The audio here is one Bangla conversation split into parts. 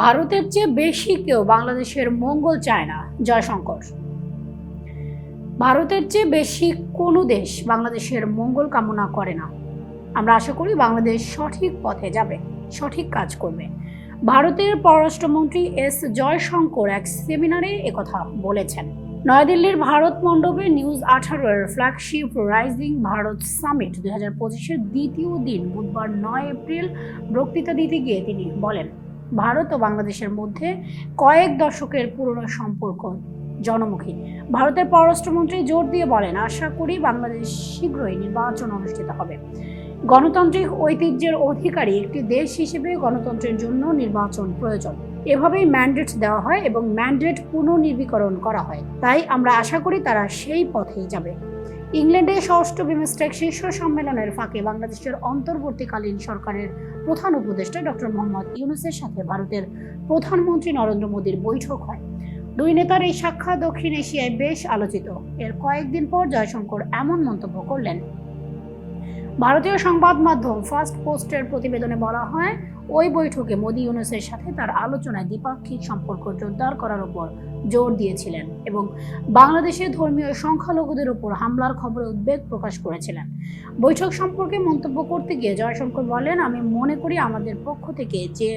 ভারতের চেয়ে বেশি কেউ বাংলাদেশের মঙ্গল চায় না, জয়শঙ্কর। ভারতের চেয়ে বেশি কোনো দেশ বাংলাদেশের মঙ্গল কামনা করে না। আমরা আশা করি বাংলাদেশ সঠিক পথে যাবে, সঠিক কাজ করবে। ভারতের পররাষ্ট্রমন্ত্রী এস জয়শঙ্কর এক সেমিনারে একথা বলেছেন। নয়াদিল্লির ভারত মণ্ডপে নিউজ আঠারোর ফ্ল্যাগশিপ রাইজিং ভারত সামিট দুই হাজার পঁচিশের দ্বিতীয় দিন বুধবার নয় এপ্রিল বক্তৃতা দিতে গিয়ে তিনি বলেন ভারত ও বাংলাদেশের মধ্যে কয়েক দশকের পুরনো সম্পর্ক জনমুখী। ভারতের পররাষ্ট্রমন্ত্রী জোর দিয়ে বলেন, আশা করি বাংলাদেশ শীঘ্রই নির্বাচন অনুষ্ঠিত হবে। গণতান্ত্রিক ঐতিহ্যের অধিকারী একটি দেশ হিসেবে গণতন্ত্রের জন্য নির্বাচন প্রয়োজন। এভাবেই ম্যান্ডেট দেওয়া হয় এবং ম্যান্ডেট পুনর্নির্বীকরণ করা হয়। তাই আমরা আশা করি তারা সেই পথেই যাবে। ইংল্যান্ডে ষষ্ঠ বিমস্টেক শীর্ষ সম্মেলনের ফাঁকে বাংলাদেশের অন্তর্বর্তীকালীন সরকারের প্রধান উপদেষ্টা ডক্টর মোহাম্মদ ইউনুসের সাথে ভারতের প্রধানমন্ত্রী নরেন্দ্র মোদীর বৈঠক হয়। দুই নেতার এই সাক্ষাৎ দক্ষিণ এশিয়ায় বেশ আলোচিত। এর কয়েকদিন পর জয়শঙ্কর এমন মন্তব্য করলেন ভারতীয় সংবাদ মাধ্যম ফার্স্ট পোস্টের প্রতিবেদনে বলা হয়, ওই বৈঠকে মোদী ইউনুসের সাথে তার আলোচনায় দ্বিপাক্ষিক সম্পর্ক জোরদার করার উপর জোর দিয়েছিলেন এবং বাংলাদেশের ধর্মীয় সংখ্যালঘুদের উপর হামলার খবরে উদ্বেগ প্রকাশ করেছিলেন। বৈঠক সম্পর্কে মন্তব্য করতে গিয়ে জয়শঙ্কর বলেন, আমি মনে করি আমাদের পক্ষ থেকে যে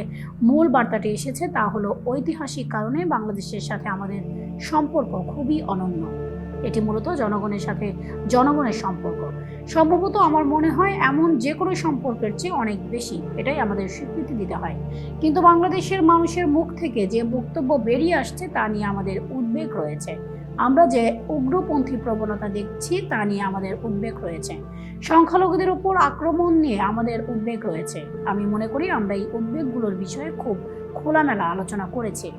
মূল বার্তাটি এসেছে তা হলো ঐতিহাসিক কারণে বাংলাদেশের সাথে আমাদের সম্পর্ক খুবই অনন্য। এটি মূলত জনগণের সাথে জনগণের সম্পর্ক। সম্ভবত আমার মনে হয় এমন যে কোনো সম্পর্কের চেয়ে অনেক বেশি, এটাই আমাদের স্বীকৃতি দিতে হয়। কিন্তু বাংলাদেশের মানুষের মুখ থেকে যে বক্তব্য বেরিয়ে আসছে তা নিয়ে আমাদের উদ্বেগ রয়েছে। আমরা যে উগ্রপন্থী প্রবণতা দেখছি তা নিয়ে আমাদের উদ্বেগ রয়েছে। সংখ্যালঘুদের উপর আক্রমণ নিয়ে আমাদের উদ্বেগ রয়েছে। আমি মনে করি আমরা এই উদ্বেগগুলোর বিষয়ে খুব খোলামেলা আলোচনা করেছি।